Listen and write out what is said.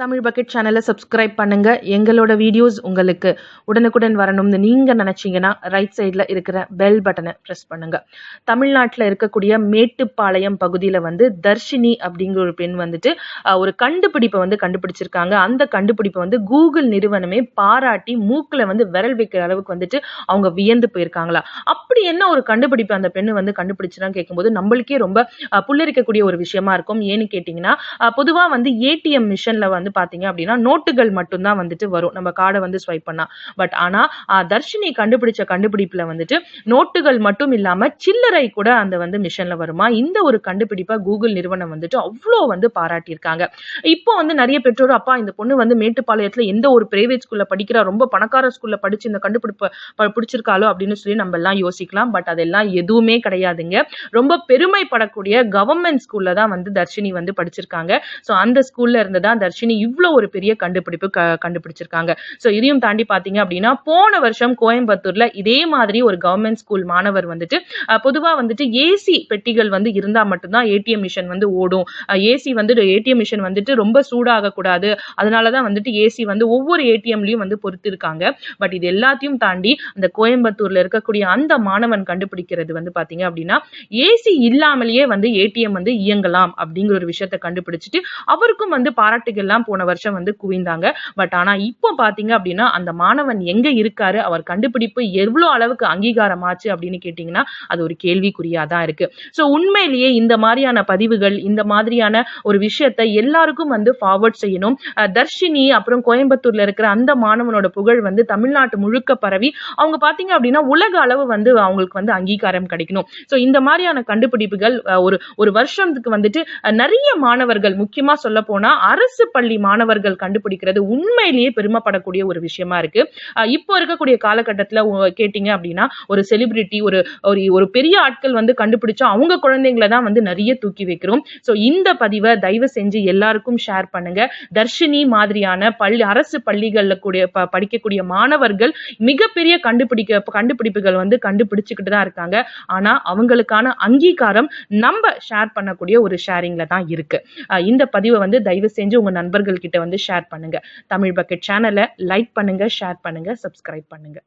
Tamil bucket சேனலை subscribe பண்ணுங்க. எங்களோட வீடியோஸ் உங்களுக்கு உடனுக்குடன் வரணும்னு நீங்கள் நினச்சிங்கன்னா ரைட் சைடில் இருக்கிற பெல் பட்டனை ப்ரெஸ் பண்ணுங்க. தமிழ்நாட்டில் இருக்கக்கூடிய மேட்டுப்பாளையம் பகுதியில் வந்து தர்ஷினி அப்படிங்கிற ஒரு பெண் வந்துட்டு ஒரு கண்டுபிடிப்பை வந்து கண்டுபிடிச்சிருக்காங்க. அந்த கண்டுபிடிப்பை வந்து கூகுள் நிறுவனமே பாராட்டி மூக்கில் வந்து விரல் வைக்கிற அளவுக்கு வந்துட்டு அவங்க வியந்து போயிருக்காங்களா? அப்படி என்ன ஒரு கண்டுபிடிப்பு அந்த பெண்ணு வந்து கண்டுபிடிச்சுன்னு கேட்கும்போது நம்மளுக்கே ரொம்ப அஹ், புல்லரிக்கக்கூடிய ஒரு விஷயமா இருக்கும். ஏன்னு கேட்டிங்கன்னா பொதுவாக வந்து ஏடிஎம் மிஷினில் வந்து பார்த்தீங்க அப்படின்னா நோட்டுகள் மட்டும்தான் வந்துட்டு வரும். நம்ம கார்டை வந்து ஸ்வைப் பண்ணா. பட் ஆனால் தர்ஷினி கண்டுபிடிச்ச கண்டுபிடிப்பில் வந்துட்டு நோட்டுகள் மட்டும் இல்லாமல் சில்லறை கூட அந்த வந்து மிஷனில் வருமா? இந்த ஒரு கண்டுபிடிப்பை கூகுள் நிறுவனம் வந்துட்டு அவ்வளோ வந்து பாராட்டியிருக்காங்க. இப்போ வந்து நிறைய பெற்றோர் அப்பா இந்த பொண்ணு வந்து மேட்டுப்பாளையத்தில் எந்த ஒரு பிரைவேட் ஸ்கூலில் படிக்கிறா? ரொம்ப பணக்கார ஸ்கூலில் படிச்சு இந்த கண்டுபிடிப்பை பிடிச்சிருக்காளோ? அப்படின்னு சொல்லி நம்ம எல்லாம் யோசிக்கலாம். பட் அதெல்லாம் எதுவுமே கிடையாதுங்க. ரொம்ப பெருமைப்படக்கூடிய கவர்மெண்ட் ஸ்கூலில் தான் வந்து தர்ஷினி வந்து படிச்சிருக்காங்க. ஸோ அந்த ஸ்கூலில் இருந்து தான் தர்ஷினி இவ்வளோ ஒரு பெரிய கண்டுபிடிப்பு க கண்டுபிடிச்சிருக்காங்க. ஸோ இதையும் தாண்டி பார்த்தீங்க அப்படின்னா போன வருஷம் கோயம்புத்தூர்ல இதே மாதிரி ஒரு கவர்மெண்ட் ஸ்கூல் மாணவர் வந்துட்டு பொதுவாக வந்துட்டு ஏசி பெட்டிகள் வந்து இருந்தால் மட்டும்தான் ஏடிஎம் மிஷின் வந்து ஓடும். ஏசி வந்து ஏடிஎம் மிஷின் வந்துட்டு ரொம்ப சூடாகக்கூடாது. அதனால தான் வந்துட்டு ஏசி வந்து ஒவ்வொரு ஏடிஎம்லையும் வந்து பொறுத்திருக்காங்க. பட் இது எல்லாத்தையும் தாண்டி அந்த கோயம்புத்தூர்ல இருக்கக்கூடிய அந்த மாணவன் கண்டுபிடிக்கிறது வந்து பார்த்தீங்க அப்படின்னா ஏசி இல்லாமலேயே வந்து ஏடிஎம் வந்து இயங்கலாம் அப்படிங்கிற ஒரு விஷயத்தை கண்டுபிடிச்சிட்டு அவருக்கும் வந்து பாராட்டுகள்லாம் தான் போன வருஷம் வந்து குவிந்தாங்க. பட் ஆனா இப்போ பாத்தீங்க அப்படின்னா அந்த மாணவன் எங்க இருக்காரு? அவர் கண்டுபிடிப்பு எவ்வளவு அளவுக்கு அங்கீகாரம் ஆச்சு அப்படின்னு கேட்டீங்கன்னா அது ஒரு கேள்விக்குறியா தான் இருக்கு. ஸோ உண்மையிலேயே இந்த மாதிரியான பதிவுகள் இந்த மாதிரியான ஒரு விஷயத்தை எல்லாருக்கும் வந்து ஃபார்வர்ட் செய்யணும். தர்ஷினி அப்புறம் கோயம்புத்தூர்ல இருக்கிற அந்த மாணவனோட புகழ் வந்து தமிழ்நாட்டு முழுக்க பரவி அவங்க பாத்தீங்க அப்படின்னா உலக அளவு வந்து அவங்களுக்கு வந்து அங்கீகாரம் கிடைக்கணும். ஸோ இந்த மாதிரியான கண்டுபிடிப்புகள் ஒரு ஒரு வருஷத்துக்கு வந்துட்டு நிறைய மாணவர்கள் முக்கியமா சொல்ல போனா அரசு பள்ளி மாணவர்கள் கண்டுபிடிக்கிறது உண்மையிலேயே பெருமைப்படக்கூடிய ஒரு விஷயமா இருக்கு. இப்போ இருக்கக்கூடிய காலகட்டத்தில் கேட்டீங்க அப்படின்னா ஒரு செலிபிரிட்டி ஒரு ஒரு ஒரு பெரிய ஆட்கள் வந்து கண்டுபிடிச்சா அவங்க குழந்தைங்களை தான் வந்து நிறைய தூக்கி வைக்கிறோம். ஸோ இந்த பதிவை தயவு செஞ்சு எல்லாருக்கும் ஷேர் பண்ணுங்க. தர்ஷினி மாதிரியான பள்ளி அரசு பள்ளிகள்ல கூடிய படிக்கக்கூடிய மாணவர்கள் மிகப்பெரிய கண்டுபிடிக்க கண்டுபிடிப்புகள் வந்து கண்டுபிடிச்சுக்கிட்டு தான் இருக்காங்க. ஆனா அவங்களுக்கான அங்கீகாரம் நம்ம ஷேர் பண்ணக்கூடிய ஒரு ஷேரிங்ல தான் இருக்கு. இந்த பதிவை வந்து தயவு செஞ்சு உங்க நண்பர்கள் கிட்ட வந்து ஷேர் பண்ணுங்க. தமிழ் பக்கெட் சேனலை லைக் பண்ணுங்க ஷேர் பண்ணுங்க சப்ஸ்கிரைப் பண்ணுங்க.